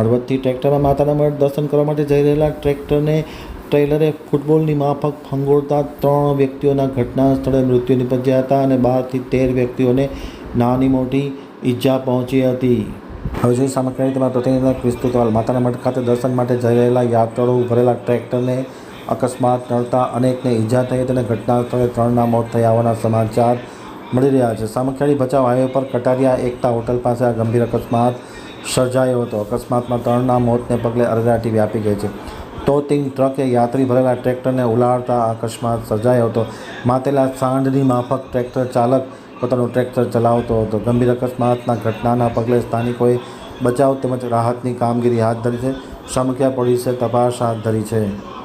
હળવદથી ટ્રેક્ટરમાં માતાના મઢ દર્શન કરવા માટે જઈ રહેલા ટ્રેક્ટરને ટ્રેલરે ફૂટબોલની માફક ફંગોળતા ત્રણ વ્યક્તિઓના ઘટના સ્થળે મૃત્યુ નિપજ્યા હતા અને બારથી તેર વ્યક્તિઓને નાની મોટી ઈજા પહોંચી હતી. હવે જોઈ સામગ્રી તેમાં પ્રતિનિધિ ક્રિસ્તુતવાલ માતાના મઠ ખાતે દર્શન માટે જઈ રહેલા યાત્રાળુ ભરેલા ટ્રેક્ટરને અકસ્માત નડતા અનેકને ઈજા થઈ હતી અને ઘટના સ્થળે ત્રણના મોત થયા હોવાના સમાચાર મળી રહ્યા છે. સામખિયાળી બચાવ હાઈવે પર કટારિયા એકતા હોટલ પાસે આ ગંભીર અકસ્માત સર્જાયો હતો. અકસ્માતમાં ત્રણના મોતને પગલે અરેરાટી વ્યાપી ગઈ છે. તોતિંગ ટ્રકે યાત્રી ભરેલા ટ્રેક્ટરને ઉલાળતા અકસ્માત સર્જાયો હતો. માતેલા સાંઢની માફક ટ્રેક્ટર ચાલક પોતાનું ટ્રેક્ટર ચલાવતો હતો. ગંભીર અકસ્માતના ઘટનાના પગલે સ્થાનિકોએ બચાવ તેમજ રાહતની કામગીરી હાથ ધરી છે. સામખિયા પોલીસે તપાસ હાથ ધરી છે.